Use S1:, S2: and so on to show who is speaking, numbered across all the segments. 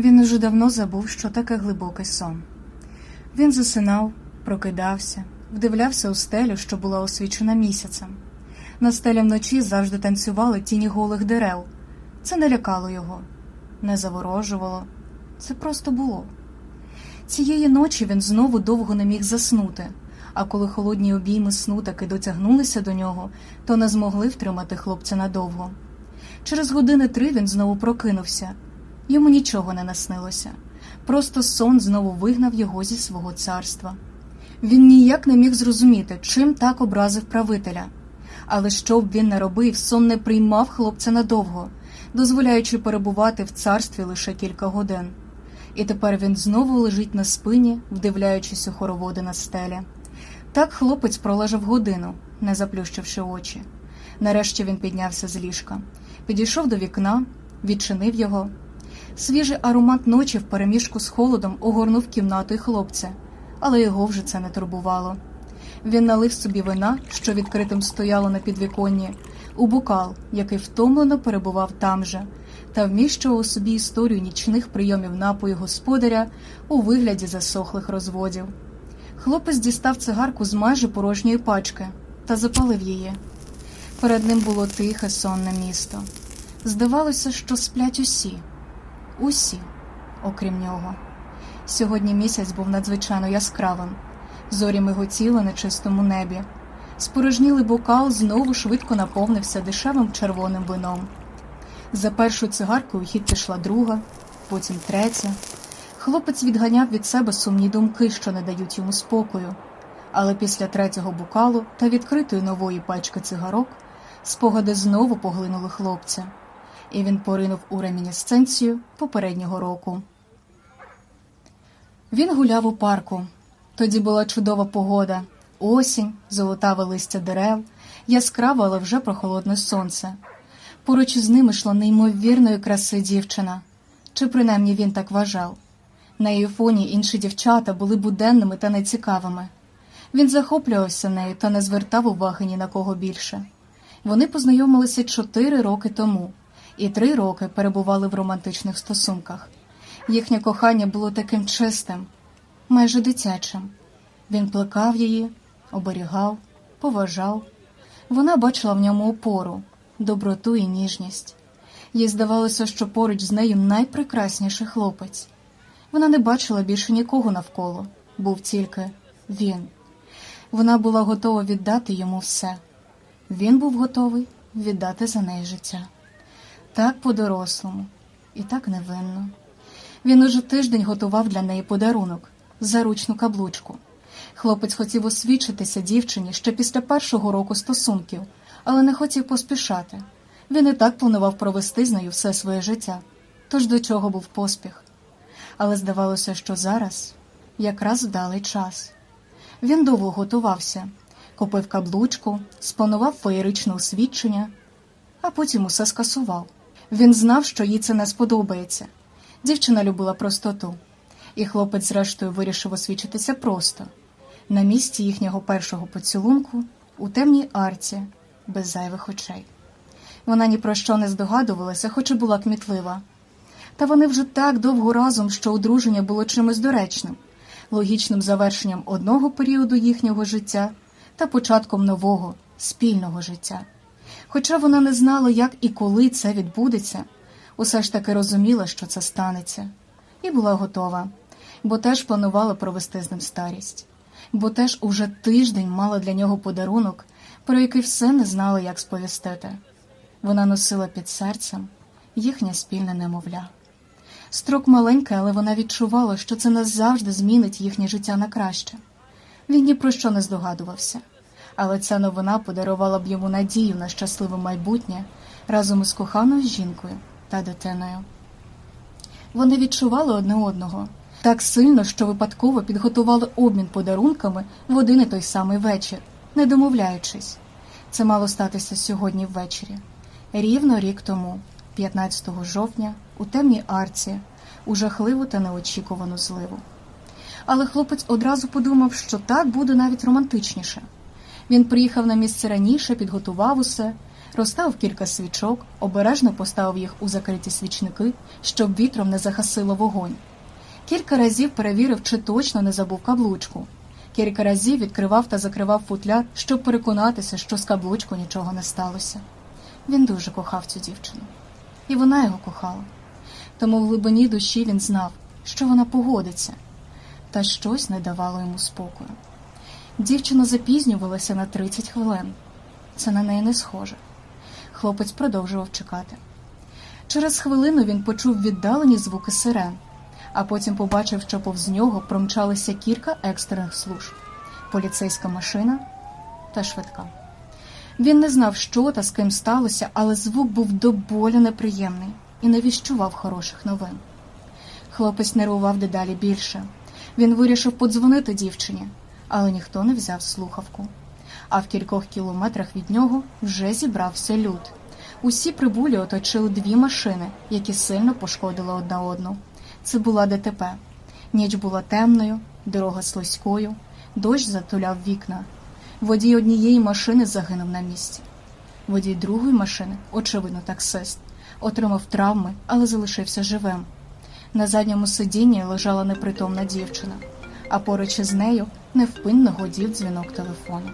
S1: Він уже давно забув, що таке глибокий сон. Він засинав, прокидався, вдивлявся у стелю, що була освічена місяцем. На стелі вночі завжди танцювали тіні голих дерев. Це не лякало його, не заворожувало, це просто було. Цієї ночі він знову довго не міг заснути, а коли холодні обійми сну таки дотягнулися до нього, то не змогли втримати хлопця надовго. Через години три він знову прокинувся. Йому нічого не наснилося. Просто сон знову вигнав його зі свого царства. Він ніяк не міг зрозуміти, чим так образив правителя. Але що б він не робив, сон не приймав хлопця надовго, дозволяючи перебувати в царстві лише кілька годин. І тепер він знову лежить на спині, вдивляючись у хороводи на стелі. Так хлопець пролежав годину, не заплющивши очі. Нарешті він піднявся з ліжка, підійшов до вікна, відчинив його. Свіжий аромат ночі в переміжку з холодом огорнув кімнату й хлопця, але його вже це не турбувало. Він налив собі вина, що відкритим стояло на підвіконні, у бокал, який втомлено перебував там же, та вміщував у собі історію нічних прийомів напою господаря у вигляді засохлих розводів. Хлопець дістав цигарку з майже порожньої пачки та запалив її. Перед ним було тихе сонне місто. Здавалося, що сплять усі, усі, окрім нього. Сьогодні місяць був надзвичайно яскравим. Зорі миготіли на чистому небі. Спорожнілий бокал знову швидко наповнився дешевим червоним вином. За першою цигаркою в хід пішла друга, потім третя. Хлопець відганяв від себе сумні думки, що не дають йому спокою. Але після третього бокалу та відкритої нової пачки цигарок спогади знову поглинули хлопця, і він поринув у ремінісценцію попереднього року. Він гуляв у парку. Тоді була чудова погода, осінь, золотаве листя дерев, яскраве, але вже прохолодне сонце. Поруч із ним йшла неймовірної краси дівчина, чи принаймні він так вважав. На її фоні інші дівчата були буденними та нецікавими. Він захоплювався нею та не звертав уваги ні на кого більше. Вони познайомилися чотири роки тому і три роки перебували в романтичних стосунках. Їхнє кохання було таким чистим, майже дитячим. Він плекав її, оберігав, поважав. Вона бачила в ньому опору, доброту і ніжність. Їй здавалося, що поруч з нею найпрекрасніший хлопець. Вона не бачила більше нікого навколо, був тільки він. Вона була готова віддати йому все. Він був готовий віддати за неї життя. Так по-дорослому і так невинно. Він уже тиждень готував для неї подарунок заручну каблучку. Хлопець хотів освідчитися дівчині ще після першого року стосунків, але не хотів поспішати. Він і так планував провести з нею все своє життя. Тож до чого був поспіх. Але здавалося, що зараз якраз вдалий час. Він довго готувався, купив каблучку, спланував феєричне освідчення, а потім усе скасував. Він знав, що їй це не сподобається. Дівчина любила простоту, і хлопець, зрештою, вирішив освічитися просто на місці їхнього першого поцілунку у темній арці, без зайвих очей. Вона ні про що не здогадувалася, хоч і була кмітлива. Та вони вже так довго разом, що одруження було чимось доречним, логічним завершенням одного періоду їхнього життя та початком нового спільного життя. Хоча вона не знала, як і коли це відбудеться, усе ж таки розуміла, що це станеться, і була готова, бо теж планувала провести з ним старість, бо теж уже тиждень мала для нього подарунок, про який все не знала, як сповістити. Вона носила під серцем їхнє спільне немовля. Строк маленький, але вона відчувала, що це назавжди змінить їхнє життя на краще. Він ні про що не здогадувався, але ця новина подарувала б йому надію на щасливе майбутнє разом із коханою жінкою та дитиною. Вони відчували одне одного так сильно, що випадково підготували обмін подарунками в один і той самий вечір, не домовляючись. Це мало статися сьогодні ввечері, рівно рік тому, 15 жовтня, у темній арці, у жахливу та неочікувану зливу. Але хлопець одразу подумав, що так буде навіть романтичніше. Він приїхав на місце раніше, підготував усе, розставив кілька свічок, обережно поставив їх у закриті свічники, щоб вітром не захасило вогонь. Кілька разів перевірив, чи точно не забув каблучку. Кілька разів відкривав та закривав футляр, щоб переконатися, що з каблучку нічого не сталося. Він дуже кохав цю дівчину, і вона його кохала. Тому в глибині душі він знав, що вона погодиться, та щось не давало йому спокою. Дівчина запізнювалася на 30 хвилин. Це на неї не схоже. Хлопець продовжував чекати. Через хвилину він почув віддалені звуки сирен, а потім побачив, що повз нього промчалися кілька екстрених служб: поліцейська машина та швидка. Він не знав, що та з ким сталося, але звук був до болю неприємний і не віщував хороших новин. Хлопець нервував дедалі більше. Він вирішив подзвонити дівчині, але ніхто не взяв слухавку. А в кількох кілометрах від нього вже зібрався люд. Усі прибулі оточили дві машини, які сильно пошкодили одна одну. Це була ДТП. Ніч була темною, дорога слизькою, дощ затуляв вікна. Водій однієї машини загинув на місці. Водій другої машини, очевидно, таксист, отримав травми, але залишився живим. На задньому сидінні лежала непритомна дівчина, а поруч із нею невпинно годів дзвінок телефону.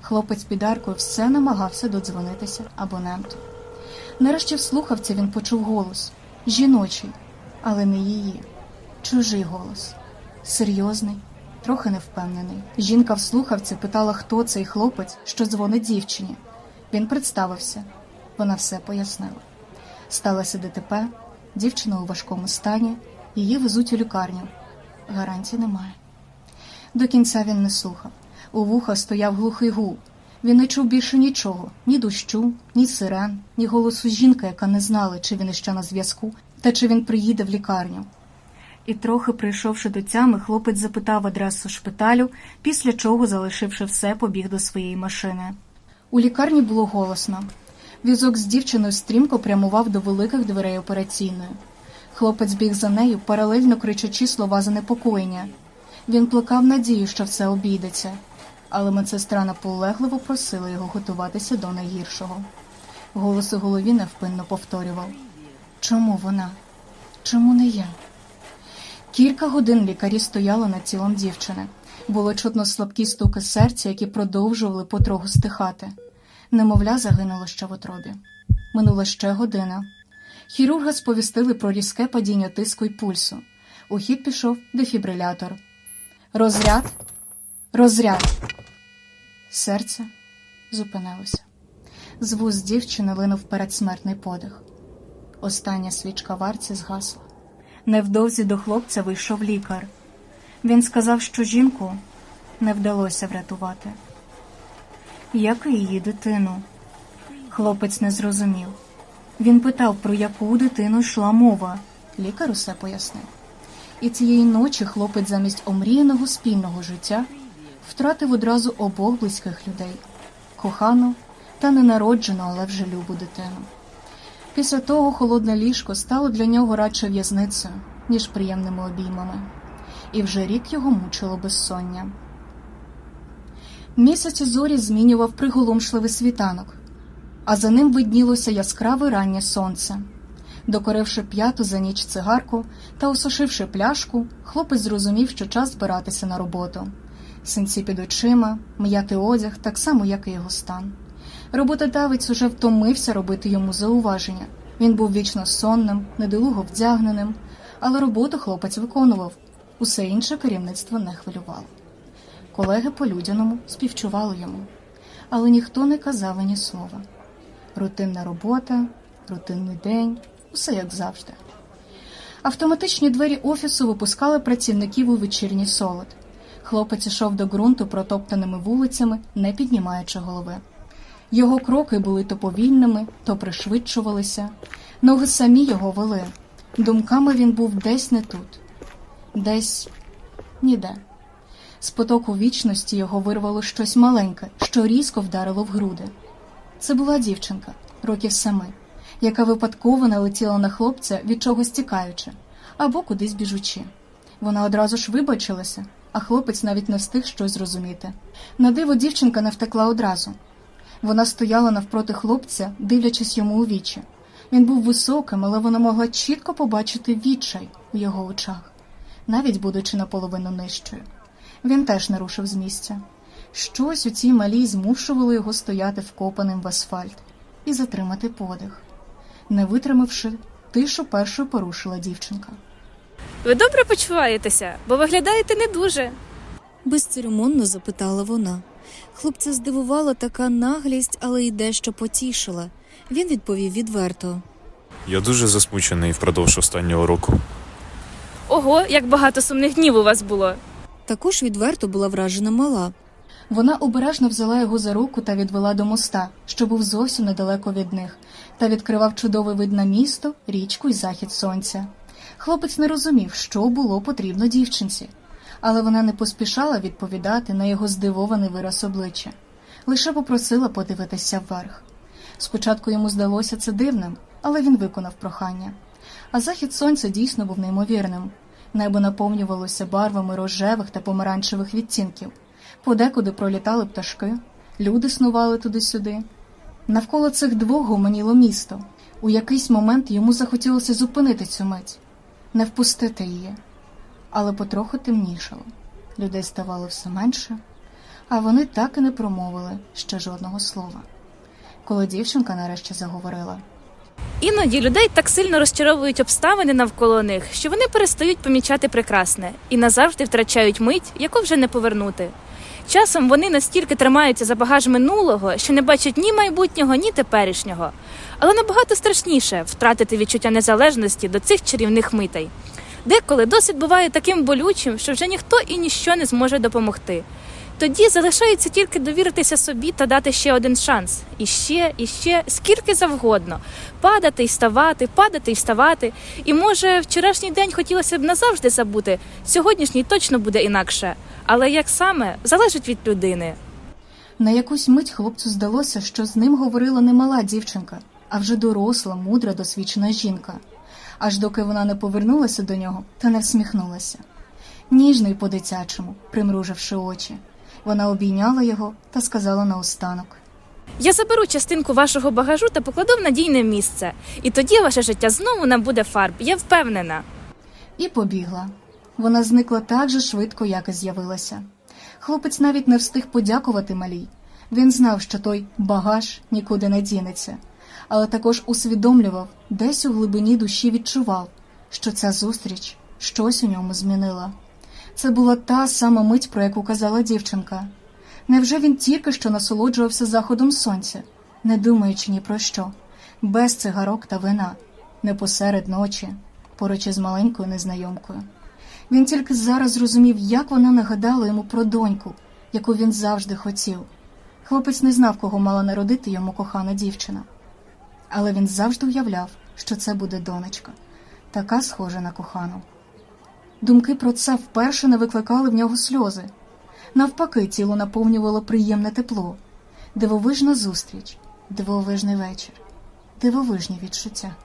S1: Хлопець під аркою все намагався додзвонитися абоненту. Нарешті в він почув голос жіночий, але не її, чужий голос, серйозний, трохи невпевнений. Жінка в слухавці питала, хто цей хлопець, що дзвонить дівчині. Він представився, вона все пояснила. Сталося ДТП, дівчина у важкому стані, її везуть у лікарню. Гарантій немає. До кінця він не слухав. У вуха стояв глухий гул. Він не чув більше нічого: ні дощу, ні сирен, ні голосу жінки, яка не знала, чи він іще на зв'язку, та чи він приїде в лікарню. І трохи прийшовши до тями, хлопець запитав адресу шпиталю, після чого, залишивши все, побіг до своєї машини. У лікарні було голосно. Візок з дівчиною стрімко прямував до великих дверей операційної. Хлопець біг за нею, паралельно кричачи слова занепокоєння. Він плекав надію, що все обійдеться, але медсестра наполегливо просила його готуватися до найгіршого. Голос у голові невпинно повторював Чому вона? Чому не я? Кілька годин лікарі стояли над тілом дівчини. Було чутно слабкі стуки серця, які продовжували потроху стихати. Немовля загинуло ще в отробі. Минула ще година. Хірурга сповістили про різке падіння тиску й пульсу. У хід пішов дефібрилятор. Розряд, розряд. Серце зупинилося. З вуз дівчини линув передсмертний подих. Остання свічка варці згасла. Невдовзі до хлопця вийшов лікар. Він сказав, що жінку не вдалося врятувати. Як і її дитину? Хлопець не зрозумів. Він питав, про яку дитину йшла мова. Лікар усе пояснив. І цієї ночі хлопець замість омріяного спільного життя втратив одразу обох близьких людей кохану та ненароджену, але вже любу дитину. Після того холодне ліжко стало для нього радше в'язницею, ніж приємними обіймами, і вже рік його мучило безсоння. Місяць зорі змінював приголомшливий світанок, а за ним виднілося яскраве раннє сонце. Докоривши п'яту за ніч цигарку та осушивши пляшку, хлопець зрозумів, що час збиратися на роботу. Синці під очима, м'яти одяг, так само, як і його стан. Роботодавець уже втомився робити йому зауваження. Він був вічно сонним, недолуго вдягненим, але роботу хлопець виконував. Усе інше керівництво не хвилювало. Колеги по людяному співчували йому, але ніхто не казав ані слова. Рутинна робота, рутинний день, усе як завжди. Автоматичні двері офісу випускали працівників у вечірній солод. Хлопець ішов до ґрунту протоптаними вулицями, не піднімаючи голови. Його кроки були то повільними, то пришвидшувалися. Ноги самі його вели. Думками він був десь не тут, десь ніде. З потоку вічності його вирвало щось маленьке, що різко вдарило в груди. Це була дівчинка, років семи, яка випадково налетіла на хлопця від чогось тікаючи або кудись біжучи. Вона одразу ж вибачилася, а хлопець навіть не встиг щось зрозуміти. На диво дівчинка не втекла одразу. Вона стояла навпроти хлопця, дивлячись йому у вічі. Він був високим, але вона могла чітко побачити відчай у його очах, навіть будучи наполовину нижчою. Він теж не рушив з місця. Щось у цій малій змушувало його стояти вкопаним в асфальт і затримати подих. Не витримавши, тишу першою порушила дівчинка.
S2: Ви добре почуваєтеся, бо виглядаєте не дуже.
S3: безцеремонно запитала вона. Хлопця здивувала така наглість, але й дещо потішила. Він відповів відверто.
S4: Я дуже засмучений впродовж останнього року.
S2: Ого, як багато сумних днів у вас було.
S3: Також відверто була вражена мала.
S1: Вона обережно взяла його за руку та відвела до моста, що був зовсім недалеко від них, та відкривав чудовий вид на місто, річку і захід сонця. Хлопець не розумів, що було потрібно дівчинці, але вона не поспішала відповідати на його здивований вираз обличчя, лише попросила подивитися вверх. Спочатку йому здалося це дивним, але він виконав прохання. А захід сонця дійсно був неймовірним. Небо наповнювалося барвами рожевих та помаранчевих відтінків. Подекуди пролітали пташки, люди снували туди-сюди. Навколо цих двох гомоніло місто. У якийсь момент йому захотілося зупинити цю мить, не впустити її. Але потроху темнішало. Людей ставало все менше, а вони так і не промовили ще жодного слова. Коли дівчинка нарешті заговорила,
S2: Іноді людей так сильно розчаровують обставини навколо них, що вони перестають помічати прекрасне і назавжди втрачають мить, яку вже не повернути. Часом вони настільки тримаються за багаж минулого, що не бачать ні майбутнього, ні теперішнього. Але набагато страшніше втратити відчуття незалежності до цих чарівних митей. Деколи досвід буває таким болючим, що вже ніхто і ніщо не зможе допомогти. Тоді залишається тільки довіритися собі та дати ще один шанс. І ще, і ще, скільки завгодно. Падати і ставати, падати і вставати. І може, вчорашній день хотілося б назавжди забути. Сьогоднішній точно буде інакше. Але як саме залежить від людини.
S1: на якусь мить хлопцю здалося, що з ним говорила не мала дівчинка, а вже доросла, мудра, досвідчена жінка. Аж доки вона не повернулася до нього та не всміхнулася. Ніжно й по-дитячому, примруживши очі. Вона обійняла його та сказала наостанок.
S2: Я заберу частинку вашого багажу та покладу в надійне місце. І тоді ваше життя знову набуде фарб. Я впевнена.
S1: І побігла. Вона зникла так же швидко, як і з'явилася. Хлопець навіть не встиг подякувати малій. Він знав, що той багаж нікуди не дінеться, але також усвідомлював, десь у глибині душі відчував, що ця зустріч щось у ньому змінила. Це була та сама мить, про яку казала дівчинка. Невже він тільки що насолоджувався заходом сонця, не думаючи ні про що, без цигарок та вина, не посеред ночі, поруч із маленькою незнайомкою? Він тільки зараз зрозумів, як вона нагадала йому про доньку, яку він завжди хотів. Хлопець не знав, кого мала народити йому кохана дівчина. Але він завжди уявляв, що це буде донечка, така схожа на кохану. Думки про це вперше не викликали в нього сльози. Навпаки, тіло наповнювало приємне тепло, дивовижна зустріч, дивовижний вечір, дивовижні відчуття.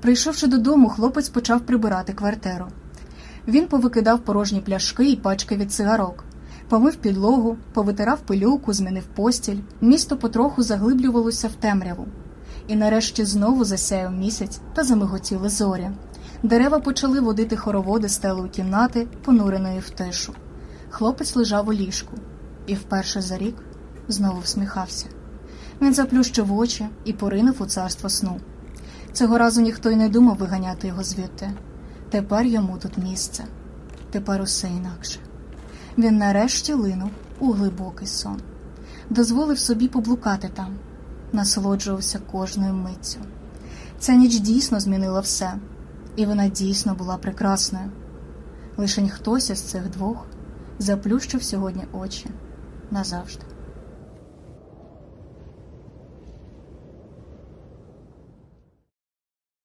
S1: Прийшовши додому, хлопець почав прибирати квартиру. Він повикидав порожні пляшки і пачки від цигарок, помив підлогу, повитирав пилюку, змінив постіль. Місто потроху заглиблювалося в темряву. І нарешті знову засяяв місяць та замиготіли зорі. Дерева почали водити хороводи стелою кімнати, понуреної в тишу. Хлопець лежав у ліжку і вперше за рік знову всміхався. Він заплющив очі і поринув у царство сну. Цього разу ніхто й не думав виганяти його звідти. Тепер йому тут місце, тепер усе інакше. Він нарешті линув у глибокий сон, дозволив собі поблукати там, насолоджувався кожною миттю. Ця ніч дійсно змінила все, і вона дійсно була прекрасною. Лишень хтось із цих двох заплющив сьогодні очі назавжди.